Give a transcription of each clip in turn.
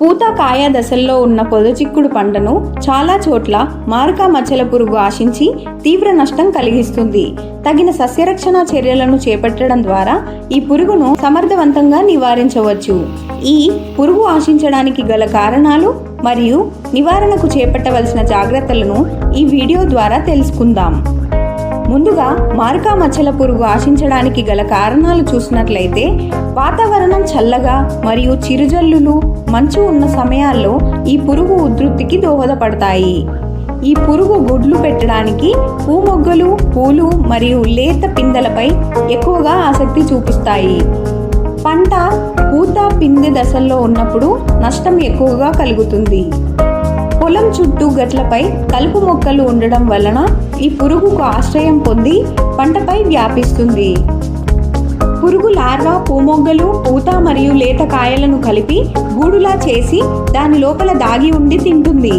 పూత కాయ దశల్లో ఉన్న పొదచిక్కుడు పంటను చాలా చోట్ల మారకా మచ్చల పురుగు ఆశించి తీవ్ర నష్టం కలిగిస్తుంది. తగిన సస్యరక్షణ చర్యలను చేపట్టడం ద్వారా ఈ పురుగును సమర్థవంతంగా నివారించవచ్చు. ఈ పురుగు ఆశించడానికి గల కారణాలు మరియు నివారణకు చేపట్టవలసిన జాగ్రత్తలను ఈ వీడియో ద్వారా తెలుసుకుందాం. ముందుగా మారకా మచ్చల పురుగు ఆశించడానికి గల కారణాలు చూసినట్లయితే వాతావరణం చల్లగా మరియు చిరుజల్లులు మంచు ఉన్న సమయాల్లో ఈ పురుగు ఉధృతికి దోహదపడతాయి. ఈ పురుగు గుడ్లు పెట్టడానికి పూమొగ్గలు పూలు మరియు లేత పిందెలపై ఎక్కువగా ఆసక్తి చూపిస్తాయి. పంట పూత పిందె దశల్లో ఉన్నప్పుడు నష్టం ఎక్కువగా కలుగుతుంది. పొలం చుట్టూ గట్లపై కలుపు మొక్కలు ఉండడం వలన ఈ పురుగుకు ఆశ్రయం పొంది పంటపై వ్యాపిస్తుంది. పురుగు లార్వా పూమొగ్గలు పూత మరియు లేత కాయలను కలిపి గూడులా చేసి దాని లోపల దాగి ఉండి తింటుంది.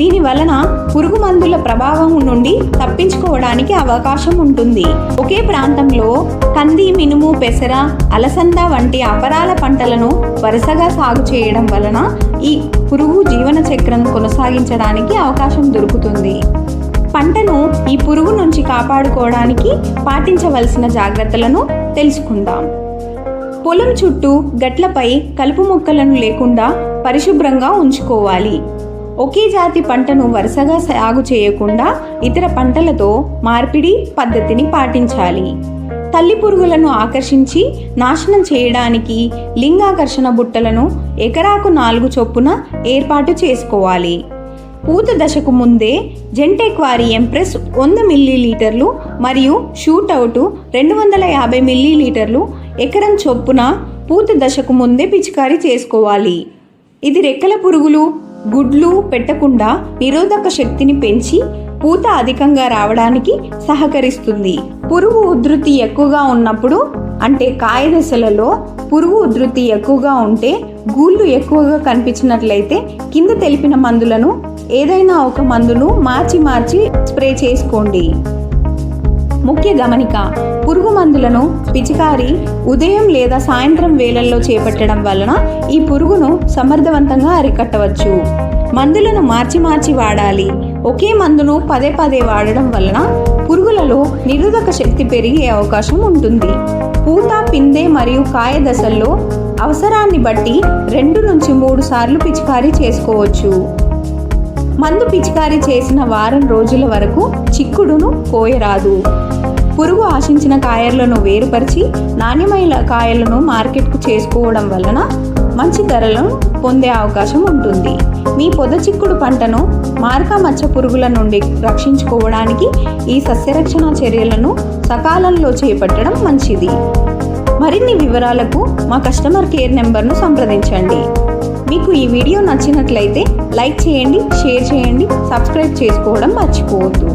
దీని వలన పురుగు మందుల ప్రభావం నుండి తప్పించుకోవడానికి అవకాశం ఉంటుంది. ఒకే ప్రాంతంలో కంది మినుము పెసర అలసంద వంటి అపరాల పంటలను వరుసగా సాగు చేయడం వలన ఈ పురుగు జీవన చక్రం కొనసాగించడానికి అవకాశం దొరుకుతుంది. పంటను ఈ పురుగు నుంచి కాపాడుకోవడానికి పాటించవలసిన జాగ్రత్తలను తెలుసుకుందాం. పొలం చుట్టూ గట్లపై కలుపు మొక్కలను లేకుండా పరిశుభ్రంగా ఉంచుకోవాలి. ఒకే జాతి పంటను వరుసగా సాగు చేయకుండా ఇతర పంటలతో మార్పిడి పద్ధతిని పాటించాలి. తల్లి పురుగులను ఆకర్షించి నాశనం చేయడానికి లింగాకర్షణ బుట్టలను ఎకరాకు నాలుగు చొప్పున ఏర్పాటు చేసుకోవాలి. పూత దశకు ముందే జెంటెక్వారి ఎంప్రెస్ వంద మిల్లీలీటర్లు మరియు షూటౌట్ రెండు వందల యాభై మిల్లీలీటర్లు ఎకరం చొప్పున పూత దశకు ముందే పిచికారీ చేసుకోవాలి. ఇది రెక్కల పురుగులు గుడ్లు పెట్టకుండా నిరోధక శక్తిని పెంచి పూత అధికంగా రావడానికి సహకరిస్తుంది. పురుగు ఉధృతి ఎక్కువగా ఉన్నప్పుడు అంటే కాయ దశలలో పురుగు ఉధృతి ఎక్కువగా ఉంటే గూళ్ళు ఎక్కువగా కనిపించినట్లయితే కింద తెలిపిన మందులను ఏదైనా ఒక మందును మార్చి మార్చి స్ప్రే చేసుకోండి. ముఖ్య గమనిక పురుగు మందులను పిచికారి ఉదయం లేదా సాయంత్రం వేళల్లో చేపట్టడం వలన ఈ పురుగును సమర్థవంతంగా అరికట్టవచ్చు. మందులను మార్చి మార్చి వాడాలి. ఒకే మందును పదే పదే వాడడం వలన పురుగులలో నిరోధక శక్తి పెరిగే అవకాశం ఉంటుంది. పూత పిందె మరియు కాయ దశల్లో అవసరాన్ని బట్టి రెండు నుంచి మూడు సార్లు పిచికారీ చేసుకోవచ్చు. మందు పిచికారీ చేసిన వారం రోజుల వరకు చిక్కుడును కోయరాదు. పురుగు ఆశించిన కాయలను వేరుపరిచి నాణ్యమైన కాయలను మార్కెట్కు చేసుకోవడం వలన మంచి ధరలను పొందే అవకాశం ఉంటుంది. మీ పొద చిక్కుడు పంటను మార్కా మచ్చ పురుగుల నుండి రక్షించుకోవడానికి ఈ సస్యరక్షణ చర్యలను సకాలంలో చేపట్టడం మంచిది. మరిన్ని వివరాలకు మా కస్టమర్ కేర్ నెంబర్ను సంప్రదించండి. వీడియో నచ్చినట్లయితే లైక్ చేయండి షేర్ చేయండి సబ్స్క్రైబ్ చేసుకోవడం మర్చిపోవద్దు.